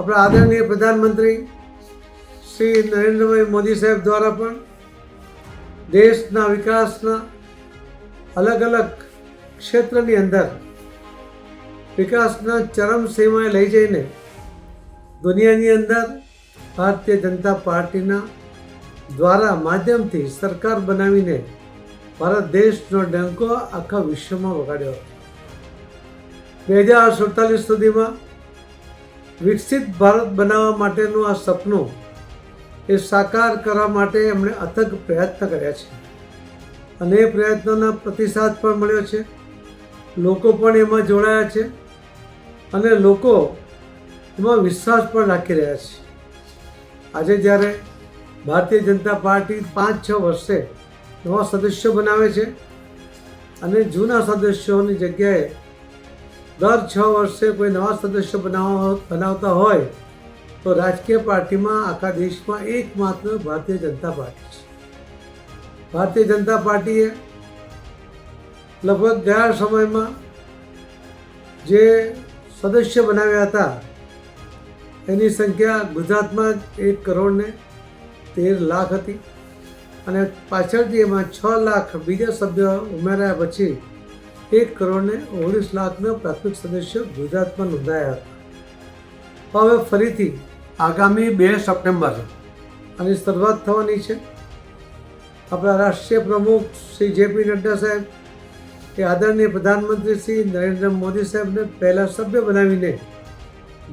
આપણા આદરણીય પ્રધાનમંત્રી શ્રી નરેન્દ્રભાઈ મોદી સાહેબ દ્વારા પણ દેશના વિકાસના અલગ અલગ ક્ષેત્રની અંદર વિકાસના ચરમ સીમાએ લઈ જઈને દુનિયાની અંદર ભારતીય જનતા પાર્ટીના દ્વારા માધ્યમથી સરકાર બનાવીને ભારત દેશનો ડંકો આખા વિશ્વમાં વગાડ્યો. બે હજાર સુડતાલીસ સુધીમાં વિકસિત ભારત બનાવવા માટેનું આ સપનું એ સાકાર કરવા માટે એમણે અથગ પ્રયત્ન કર્યા છે. અને એ પ્રયત્નોના પ્રતિસાદ પણ મળ્યો છે. લોકો પણ એમાં જોડાયા છે અને લોકો એમાં વિશ્વાસ પણ રાખી રહ્યા છે. આજે જ્યારે ભારતીય જનતા પાર્ટી પાંચ છ વર્ષે નવા સદસ્યો બનાવે છે અને જૂના સદસ્યોની જગ્યાએ દર છ વર્ષે કોઈ નવા સદસ્ય બનાવવા બનાવતા હોય, તો રાજકીય પાર્ટીમાં આખા દેશમાં એકમાત્ર ભારતીય જનતા પાર્ટી છે. ભારતીય જનતા પાર્ટીએ લગભગ ગયા સમયમાં જે સદસ્ય બનાવ્યા હતા, એની સંખ્યા ગુજરાતમાં જ એક કરોડ ને તેર લાખ હતી અને પાછળથી એમાં છ લાખ બીજા સભ્યો ઉમેર્યા પછી એક કરોડ ને ઓગણીસ લાખના પ્રાથમિક સદસ્યો ગુજરાતમાં નોંધાયા હતા. હવે ફરીથી આગામી બે સપ્ટેમ્બર આની શરૂઆત થવાની છે. આપણા રાષ્ટ્રીય પ્રમુખ શ્રી જેપી નડ્ડા સાહેબ, એ આદરણીય પ્રધાનમંત્રી શ્રી નરેન્દ્ર મોદી સાહેબને પહેલા સભ્ય બનાવીને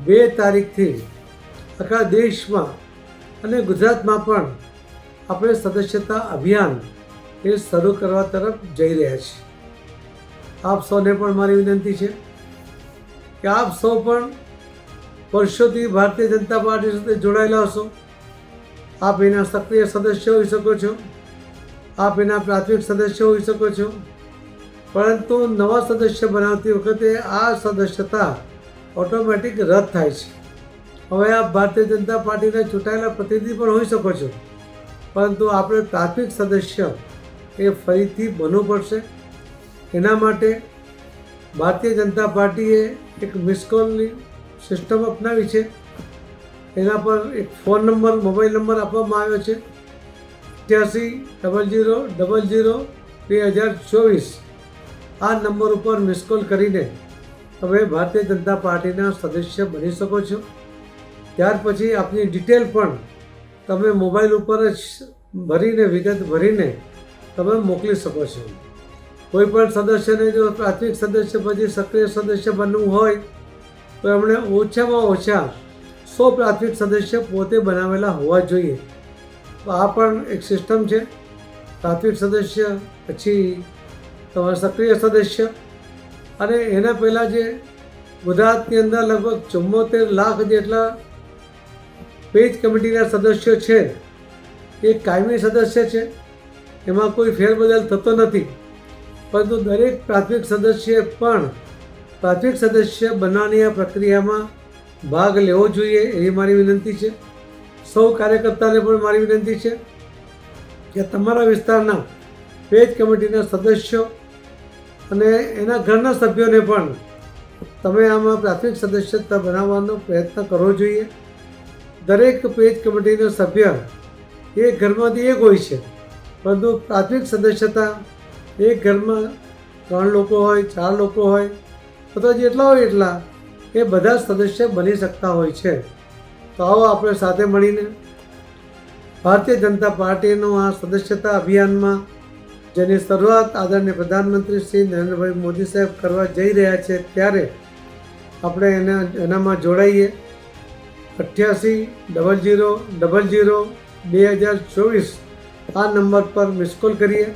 બે તારીખથી આખા દેશમાં અને ગુજરાતમાં પણ આપણે સદસ્યતા અભિયાન એ શરૂ કરવા તરફ જઈ રહ્યા છીએ. આપ સૌને પણ મારી વિનંતી છે કે આપ સૌ પણ વર્ષોથી ભારતીય જનતા પાર્ટી સાથે જોડાયેલા હશો. આપ એના સક્રિય સદસ્ય હોઈ શકો છો. આપ એના પ્રાથમિક સદસ્ય હોઈ શકો છો. પરંતુ નવા સદસ્ય બનાવતી વખતે આ સદસ્યતા ઓટોમેટિક રદ થાય છે. હવે આપ ભારતીય જનતા પાર્ટીના ચૂંટાયેલા પ્રતિનિધિ પણ હોઈ શકો છો. પરંતુ આપણે પ્રાથમિક સદસ્ય એ ફરીથી બનવું પડશે. એના માટે ભારતીય જનતા પાર્ટીએ એક મિસ કોલની સિસ્ટમ અપનાવી છે. એના પર એક ફોન નંબર મોબાઈલ નંબર આપવામાં આવ્યો છે. અઠ્યાસી ડબલ જીરો ડબલ જીરો બે હજાર ચોવીસ. આ નંબર ઉપર મિસ કોલ કરીને તમે ભારતીય જનતા પાર્ટીના સદસ્ય બની શકો છો. ત્યાર પછી આપની ડિટેલ પણ તમે મોબાઈલ ઉપર જ ભરીને, વિગત ભરીને તમે મોકલી શકો છો. કોઈ પણ સદસ્યને જો પ્રાથમિક સદસ્ય પછી સક્રિય સદસ્ય બનવું હોય, તો એમણે ઓછામાં ઓછા સો પ્રાથમિક સદસ્ય પોતે બનાવેલા હોવા જોઈએ. તો આ પણ એક સિસ્ટમ છે. પ્રાથમિક સદસ્ય, પછી તમારા સક્રિય સદસ્ય, અને એના પહેલાં જે ગુજરાતની અંદર લગભગ ચુમ્મોતેર લાખ જેટલા પેજ કમિટીના સદસ્યો છે, એ કાયમી સદસ્ય છે. એમાં કોઈ ફેરબદલ થતો નથી. પરંતુ દરેક પ્રાથમિક સદસ્યએ પણ પ્રાથમિક સદસ્ય બનાવવાની આ પ્રક્રિયામાં ભાગ લેવો જોઈએ એવી મારી વિનંતી છે. સૌ કાર્યકર્તાને પણ મારી વિનંતી છે કે તમારા વિસ્તારના પેજ કમિટીના સદસ્યો અને એના ઘરના સભ્યોને પણ તમે આમાં પ્રાથમિક સદસ્યતા બનાવવાનો પ્રયત્ન કરવો જોઈએ. દરેક પેજ કમિટીનો સભ્ય એ ઘરમાંથી એક હોય છે, પરંતુ પ્રાથમિક સદસ્યતા એક ઘરમાં ત્રણ લોકો હોય, ચાર લોકો હોય, અથવા જેટલા હોય એટલા, એ બધા સદસ્ય બની શકતા હોય છે. તો આવો આપણે સાથે મળીને ભારતીય જનતા પાર્ટીનો આ સદસ્યતા અભિયાનમાં, જેની શરૂઆત આદરણીય પ્રધાનમંત્રી શ્રી નરેન્દ્રભાઈ મોદી સાહેબ કરવા જઈ રહ્યા છે, ત્યારે આપણે એના, એનામાં જોડાઈએ. અઠ્યાસી ડબલ જીરો ડબલ જીરો, બે હજાર ચોવીસ, આ નંબર પર મિસ કોલ કરીએ.